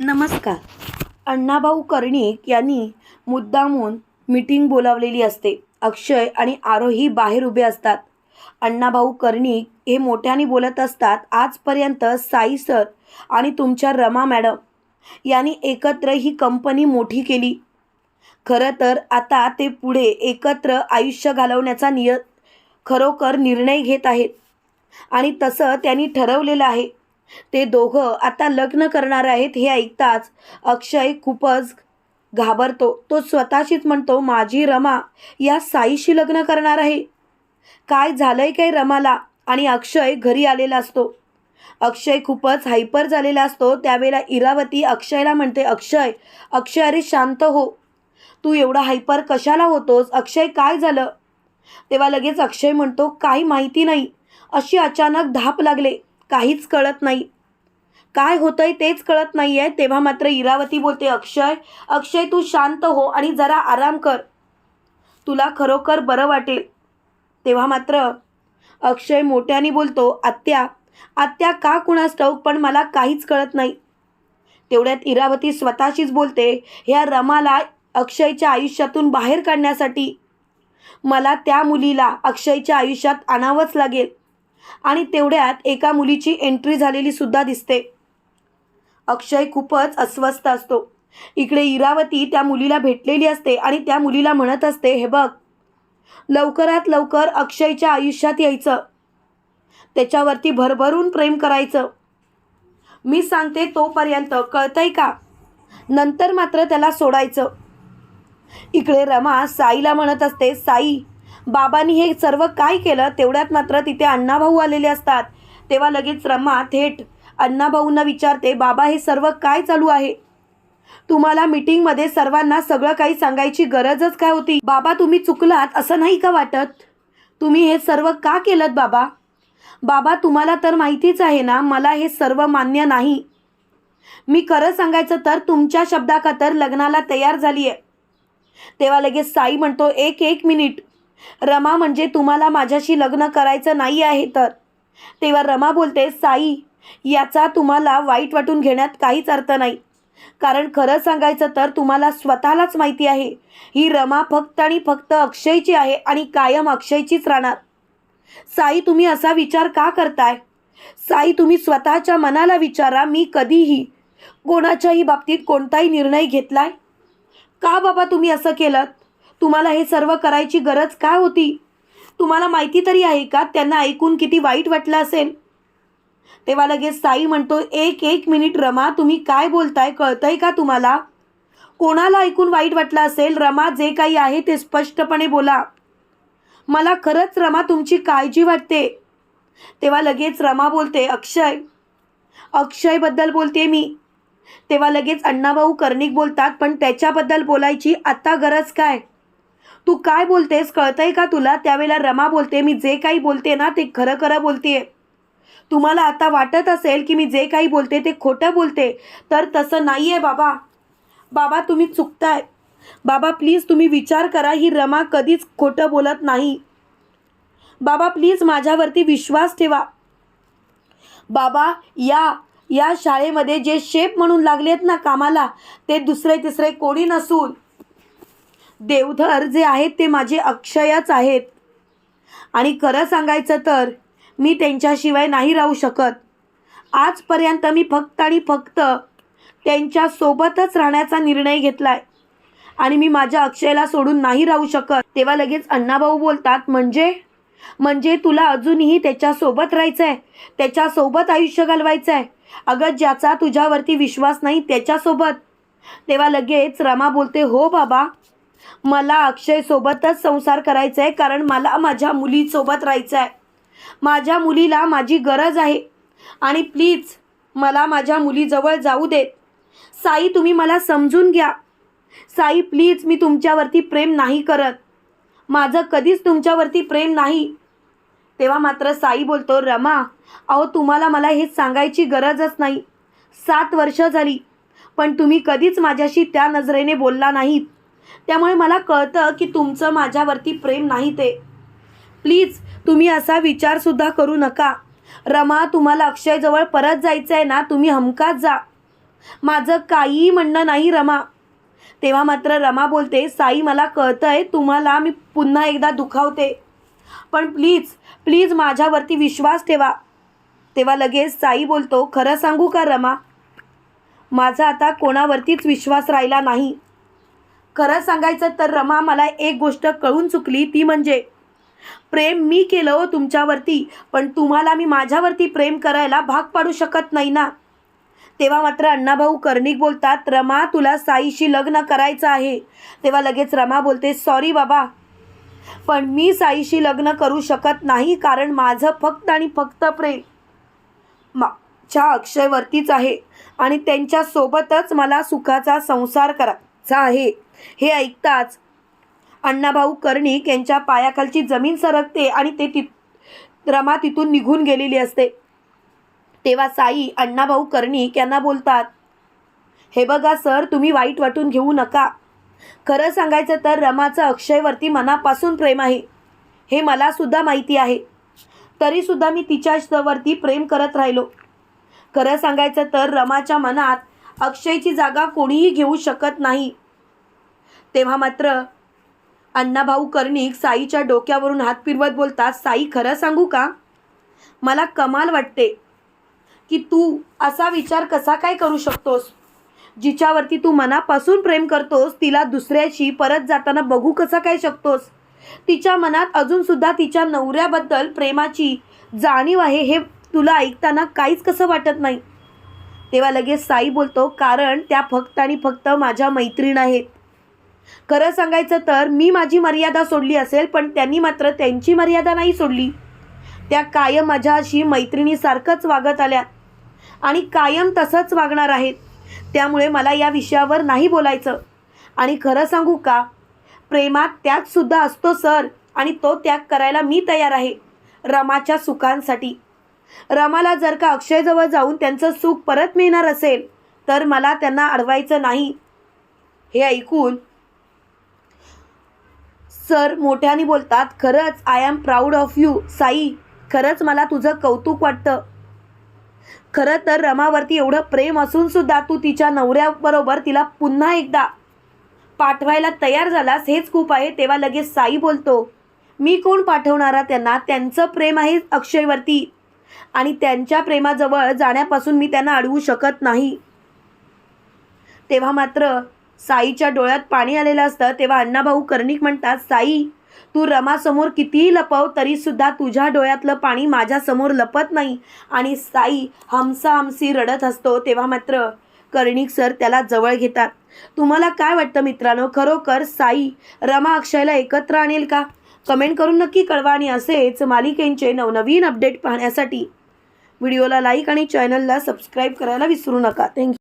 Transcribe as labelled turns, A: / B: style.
A: नमस्कार. अण्णाभाऊ कर्णिक यांनी मुद्दामून मीटिंग बोलावलेली असते. अक्षय आणि आरोही बाहेर उभे असतात. अण्णाभाऊ कर्णिक हे मोठ्याने बोलत असतात आजपर्यंत साई सर आणि तुमच्या रमा मॅडम यांनी एकत्र ही कंपनी मोठी केली. खरं तर आता ते पुढे एकत्र आयुष्य घालवण्याचा निय खरोखर निर्णय घेत आहेत. आणि तसं त्यांनी ठरवलेलं आहे. ते दोघं आता लग्न करणार आहेत हे ऐकताच अक्षय खूपच घाबरतो. तो स्वतःशीच म्हणतो माझी रमा या साईशी लग्न करणार आहे. काय झालंय काय रमाला? आणि अक्षय घरी आलेला असतो. अक्षय खूपच हायपर झालेला असतो. त्यावेळेला इरावती अक्षयला म्हणते अक्षय अक्षय अरे शांत हो. तू एवढा हायपर कशाला होतोस? अक्षय काय झालं? तेव्हा लगेच अक्षय म्हणतो काही माहिती नाही. अशी अचानक धाप लागले. काहीच कळत नाही. काय होतंय तेच कळत नाही आहे तेव्हा मात्र इरावती बोलते अक्षय अक्षय तू शांत हो आणि जरा आराम कर. तुला खरोखर बरं वाटेल. तेव्हा मात्र अक्षय मोठ्याने बोलतो आत्या आत्या का कुणास ठाऊक पण मला काहीच कळत नाही. तेवढ्यात इरावती स्वतःशीच बोलते ह्या रमाला अक्षयच्या आयुष्यातून बाहेर काढण्यासाठी. मला त्या मुलीला अक्षयच्या आयुष्यात आणावंच लागेल. आणि तेवढ्यात एका मुलीची एंट्री झालेली सुद्धा दिसते. अक्षय खूपच अस्वस्थ असतो. इकडे इरावती त्या मुलीला भेटलेली असते आणि त्या मुलीला म्हणत असते हे बघ लवकरात लवकर अक्षयच्या आयुष्यात यायचं. त्याच्यावरती भरभरून प्रेम करायचं. मी सांगते तोपर्यंत कळतंय का? नंतर मात्र त्याला सोडायचं. इकडे रमा साईला म्हणत असते साई बाबांनी हे सर्व काय केलं? तेवढ्यात मात्र तिथे अण्णाभाऊ आलेले असतात. तेव्हा लगेच रमा थेट अण्णाभाऊंना विचारते बाबा हे सर्व काय चालू आहे? तुम्हाला मीटिंगमध्ये सर्वांना सगळं काही सांगायची गरजच काय होती? बाबा तुम्ही चुकलात असं नाही का वाटत? तुम्ही हे सर्व का केलं बाबा? बाबा तुम्हाला तर माहितीच आहे ना मला हे सर्व मान्य नाही. मी खरं सांगायचं तर तुमच्या शब्दाखातर लग्नाला तयार झाली आहे तेव्हा लगेच साई म्हणतो एक एक मिनिट. रमा म्हणजे तुम्हाला माझ्याशी लग्न करायचं नाही आहे तर. तेव्हा रमा बोलते साई याचा तुम्हाला वाईट वाटून घेण्यात काहीच अर्थ नाही. कारण खरं सांगायचं तर तुम्हाला स्वतःलाच माहिती आहे. ही रमा फक्त आणि फक्त अक्षयची आहे आणि कायम अक्षयचीच राहणार. साई तुम्ही असा विचार का करताय? साई तुम्ही स्वतःच्या मनाला विचारा मी कधीही कोणाच्याही बाबतीत कोणताही निर्णय घेतलाय. का बाबा तुम्ही असं केलं तुम्हाला हे सर्व करायची गरज काय होती? तुम्हाला माहिती तरी आहे का त्यांना ऐकून किती वाईट वाटलं असेल? तेव्हा लगेच साई म्हणतो एक एक मिनिट रमा तुम्ही काय बोलताय? कळतंय का तुम्हाला? कोणाला ऐकून वाईट वाटलं असेल? रमा जे काही आहे ते स्पष्टपणे बोला. मला खरंच रमा तुमची काळजी वाटते. तेव्हा लगेच रमा बोलते अक्षय अक्षयबद्दल बोलते मी. तेव्हा लगेच अण्णाभाऊ कर्णिक बोलतात पण त्याच्याबद्दल बोलायची आत्ता गरज काय? तू काय बोलतेस? कळतंय का तुला? त्यावेळेला रमा बोलते मी जे काही बोलते ना ते खरं खरं बोलतेय तुम्हाला आता वाटत असेल की मी जे काही बोलते ते खोटं बोलते तर तसं नाही आहे बाबा. बाबा तुम्ही चुकताय. बाबा प्लीज तुम्ही विचार करा ही रमा कधीच खोटं बोलत नाही. बाबा प्लीज माझ्यावरती विश्वास ठेवा. बाबा या या शाळेमध्ये जे शेप म्हणून लागलेत ना कामाला ते दुसरे तिसरे कोणी नसून देवधर जे आहेत ते माझे अक्षयच आहेत. आणि खरं सांगायचं तर मी त्यांच्याशिवाय नाही राहू शकत. आजपर्यंत मी फक्त आणि फक्त त्यांच्यासोबतच राहण्याचा निर्णय घेतलाय. आणि मी माझ्या अक्षयला सोडून नाही राहू शकत. तेव्हा लगेच अण्णाभाऊ बोलतात म्हणजे? म्हणजे तुला अजूनही त्याच्यासोबत राहायचं आहे त्याच्यासोबत आयुष्य घालवायचं आहे अगं ज्याचा तुझ्यावरती विश्वास नाही त्याच्यासोबत. तेव्हा लगेच रमा बोलते हो बाबा. मला अक्षयसोबतच संसार करायचा आहे कारण मला माझ्या मुलीसोबत राहायचं आहे माझ्या मुलीला माझी गरज आहे. आणि प्लीज मला माझ्या मुलीजवळ जाऊ देत. साई तुम्ही मला समजून घ्या. साई प्लीज मी तुमच्यावरती प्रेम नाही करत. माझं कधीच तुमच्यावरती प्रेम नाही. तेव्हा मात्र साई बोलतो रमा अहो तुम्हाला मला हे सांगायची गरजच नाही. सात वर्ष झाली पण तुम्ही कधीच माझ्याशी त्या नजरेने बोलला नाहीत. त्यामुळे मला कळतं की तुमचं माझ्यावरती प्रेम नाही ते. प्लीज तुम्ही असा विचारसुद्धा करू नका. रमा तुम्हाला अक्षयजवळ परत जायचं आहे ना तुम्ही हमकात जा. माझं काहीही म्हणणं नाही रमा. तेव्हा मात्र रमा बोलते साई मला कळतंय तुम्हाला मी पुन्हा एकदा दुखावते. पण प्लीज प्लीज माझ्यावरती विश्वास ठेवा. तेव्हा लगेच साई बोलतो खरं सांगू का रमा? माझा आता कोणावरतीच विश्वास राहिला नाही. खरं सांगायचं तर रमा मला एक गोष्ट कळून चुकली. ती म्हणजे प्रेम मी केलं हो तुमच्यावरती पण तुम्हाला मी माझ्यावरती प्रेम करायला भाग पाडू शकत नाही ना? तेव्हा मात्र अण्णाभाऊ कर्णिक बोलतात रमा तुला साईशी लग्न करायचं आहे. तेव्हा लगेच रमा बोलते सॉरी बाबा पण मी साईशी लग्न करू शकत नाही कारण माझं फक्त आणि फक्त प्रेम माझ्या अक्षयवरतीच आहे आणि त्यांच्यासोबतच मला सुखाचा संसार करायचा आहे. हे ऐकताच अण्णाभाऊ कर्णिक यांच्या पायाखालची जमीन सरकते आणि ते ति रमा तिथून निघून गेलेली असते. तेव्हा साई अण्णाभाऊ कर्णिक यांना बोलतात हे बघा सर तुम्ही वाईट वाटून घेऊ नका. खरं सांगायचं तर रमाचं अक्षयवरती मनापासून प्रेम आहे. हे मलासुद्धा माहिती आहे. तरीसुद्धा मी तिच्यावरती प्रेम करत राहिलो. खरं सांगायचं तर रमाच्या मनात अक्षयची जागा कोणीही घेऊ शकत नाही. तेव्हा मात्र अण्णाभाऊ कर्णिक साईच्या डोक्यावरून हात फिरवत बोलतात साई खरं सांगू का? मला कमाल वाटते की तू असा विचार कसा काय करू शकतोस? जिच्यावरती तू मनापासून प्रेम करतोस तिला दुसऱ्याशी परत जाताना बघू कसा काय शकतोस? तिच्या मनात अजूनसुद्धा तिच्या नवऱ्याबद्दल प्रेमाची जाणीव आहे हे तुला ऐकताना काहीच कसं वाटत नाही? तेव्हा लगेच साई बोलतो कारण त्या फक्त आणि फक्त माझ्या मैत्रीण आहेत. खरं सांगायचं तर मी माझी मर्यादा सोडली असेल पण त्यांनी मात्र त्यांची मर्यादा नाही सोडली. त्या कायम माझ्याशी मैत्रिणीसारखंच वागत आल्या. आणि कायम तसंच वागणार आहेत. त्यामुळे मला या विषयावर नाही बोलायचं. आणि खरं सांगू का? प्रेमात त्यागसुद्धा असतो सर. आणि तो त्याग करायला मी तयार आहे. रमाच्या सुखांसाठी. रमाला जर का अक्षयजवळ जाऊन त्यांचं सुख परत मिळणार असेल तर मला त्यांना अडवायचं नाही. हे ऐकून सर मोठ्याने बोलतात खरंच I am proud of you Sai खरंच मला तुझं कौतुक वाटतं. खरं तर रमावरती एवढं प्रेम असून सुद्धा तू तिच्या नवऱ्याबरोबर तिला पुन्हा एकदा पाठवायला तयार झालास हेच खूप आहे. तेव्हा लगेच साई बोलतो मी कोण पाठवणारा त्यांना? त्यांचं प्रेम आहे अक्षयवरती आणि त्यांच्या प्रेमाजवळ जाण्यापासून मी त्यांना अडवू शकत नाही. तेव्हा मात्र साईच्या डोळ्यात पाणी आलेलं असतं तेव्हा अण्णाभाऊ कर्णिक म्हणतात साई तू रमासमोर कितीही लपव तरीसुद्धा तुझ्या डोळ्यातलं पाणी माझ्यासमोर लपत नाही. आणि साई हमसा हमसी रडत असतो तेव्हा मात्र कर्णिक सर त्याला जवळ घेतात. तुम्हाला काय वाटतं मित्रांनो? खरोखर साई रमा अक्षयला एकत्र आणेल का? कमेंट करून नक्की कळवा आणि असेच मालिकेंचे नवनवीन अपडेट पाहण्यासाठी व्हिडिओला लाईक आणि चॅनलला सबस्क्राईब करायला विसरू नका. थँक्यू.